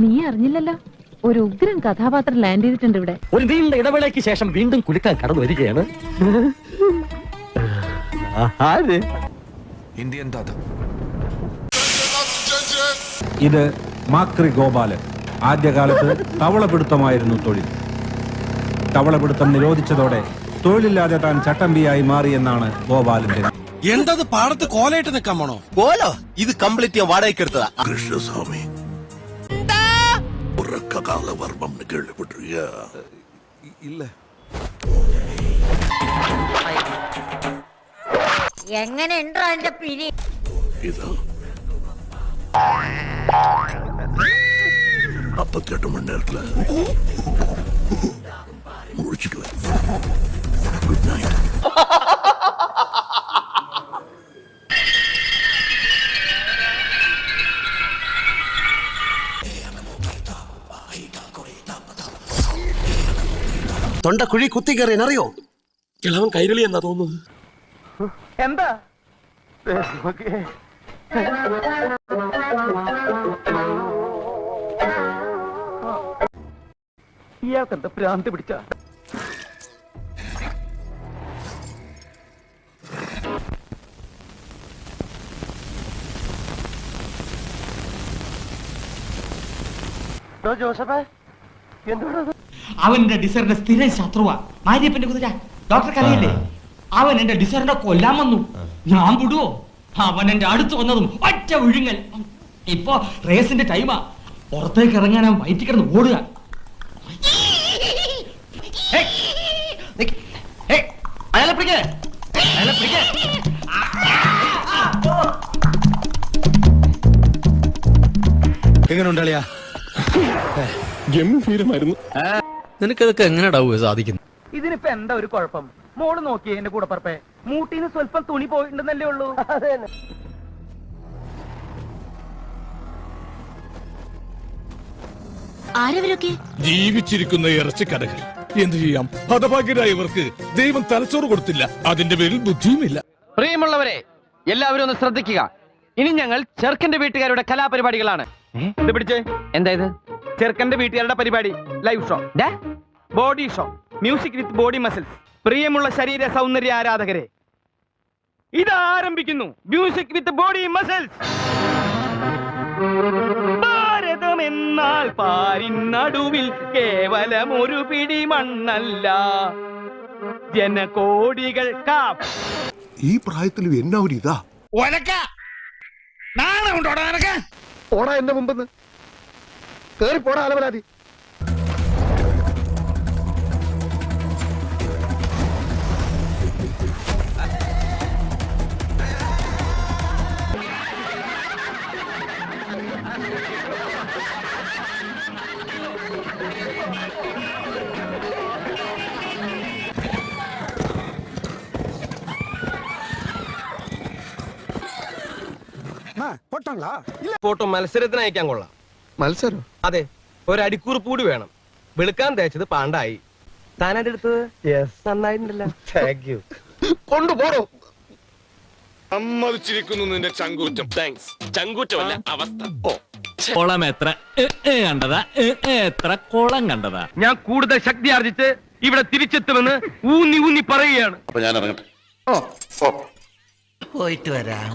നീ അറിഞ്ഞില്ലല്ലോ. ഒരു ഉഗ്രൻ കഥാപാത്രം ലാൻഡ് ചെയ്തിട്ടുണ്ട് ഇവിടെ. ഒരു നീണ്ട ഇടവേളയ്ക്ക് ശേഷം വീണ്ടും കുലുക്കാൻ കടന്നു വരികയാണ്. ആര്? ഇന്ത്യൻ താത്ത ഇത് മാക്രി ഗോപാലൻ. ആദ്യകാലത്ത് തവളപിടുത്തമായിരുന്നു തൊഴിൽ. തവളപിടുത്തം നിരോധിച്ചതോടെ തൊഴിലില്ലാതെ താൻ ചട്ടമ്പിയായി മാറിയെന്നാണ് ഗോപാലന്റെ എന്തത് പാടത്ത് കോലയിട്ട് നിൽക്കാൻ പോണോ? കോലോ? ഇത് കംപ്ലീറ്റ് ഞാൻ വാടകയ്ക്ക് എടുത്തതാ. കൃഷ്ണസ്വാമി വർമ്മം കേൾവിപ്പെട്ടിരിക്ക ഇല്ല. എങ്ങനെ എന്റെ പിരി ഇത്. നാപ്പത്തിയെട്ട് മണി നേരത്തിൽ മുഴിച്ചിട്ട് ഗുഡ് നൈറ്റ് തൊണ്ട കുഴി കുത്തി കയറിയാൻ അറിയോ? കിളവൻ കൈരളി എന്നാ തോന്നുന്നത്. എന്താ? ഇയാൾക്കെന്താ ഭ്രാന്ത് പിടിച്ച? ജോസഫേ എന്തുകൊണ്ടത് അവൻ എന്റെ ഡിസറിന്റെ സ്ഥിരം ശത്രുവാ. മാരിയപ്പന്റെ കുതിര ഡോക്ടർ അറിയില്ലേ അവൻ എന്റെ ഡിസറിനെ കൊല്ലാൻ വന്നു. ഞാൻ വിടുവോ? അവൻ എന്റെ അടുത്ത് വന്നതും ഒറ്റ ഒഴുങ്ങൽ ഇപ്പൊ റേസിന്റെ ടൈമാ പുറത്തേക്ക് ഇറങ്ങാൻ അവൻ വയറ്റി കിടന്ന് ഓടുക. എങ്ങനെ ഉണ്ടാളിയാ അയാളെ പിടിക്കേ. അയാളെ പിടിക്കേ. എങ്ങനെ ഉണ്ടാളിയാ നിനക്കതൊക്കെ എങ്ങനെയാടാവുക സാധിക്കുന്നു? ഇതിനിപ്പോ എന്താ ഒരു കുഴപ്പം? മോൾ നോക്കിയേ എന്റെ കൂടെ പറപ്പേ. മൂട്ടിന് സ്വല്പം തുണി പോയിട്ടുണ്ടെന്നല്ലേ ഉള്ളൂ. ആരവരൊക്കെ? ജീവിച്ചിരിക്കുന്ന ഇറച്ചിക്കടകൾ. എന്തു ചെയ്യാം? ഹതഭാഗ്യരായവർക്ക് ദൈവം തലച്ചോറ് കൊടുത്തില്ല. അതിന്റെ പേരിൽ ബുദ്ധിയുമില്ല. പ്രിയമുള്ളവരെ എല്ലാവരും ഒന്ന് ശ്രദ്ധിക്കുക. ഇനി ഞങ്ങൾ ചെറുക്കന്റെ വീട്ടുകാരുടെ കലാപരിപാടികളാണ്. ഇത് പിടിച്ചേ. എന്താ ഇത്? ചെറുക്കന്റെ വീട്ടുകാരുടെ പരിപാടി live show body show music with body muscles പ്രിയമുള്ള ശരീര സൗന്ദര്യ ആരാധകരെ ഇത് ആരംഭിക്കുന്നു. Music with body muscles Bharatam എന്നാൽ പാരിനടുവിൽ കേവലം ഒരു പിടി മണ്ണല്ല. ജനകോടികൾ ഈ പ്രായത്തിൽ എന്നാ ഒരു ഇതാ? പോടാ എന്റെ മുമ്പെന്ന്. കേറി പോടാ അലവലാതി ഫോട്ടോ മത്സരത്തിന് അയക്കാൻ കൊള്ളാം മത്സരം? അതെ ഒരു അടിക്കുറിപ്പ് കൂടി വേണം. വെളുക്കാൻ തേച്ചത് പാണ്ടായി. താനായിട്ട് എടുത്തത്? യെസ് നന്നായിട്ടുണ്ടല്ലോ. താങ്ക് യു കൊണ്ടുപോടോ. സമ്മതിച്ചിരിക്കുന്നു നിന്റെ ചങ്കൂറ്റം. താങ്ക്സ് ചങ്കൂറ്റമല്ല അവസ്ഥ. ഓ. കുളം എത്ര കണ്ടതാ എത്ര കുളം കണ്ടതാ. ഞാൻ കൂടുതൽ ശക്തി ആർജിച്ച് ഇവിടെ തിരിച്ചെത്തുമെന്ന് ഊന്നി ഊന്നി പറയുകയാണ്. അപ്പൊ ഞാൻ ഇറങ്ങട്ടെ? പോയിട്ട് വരാം.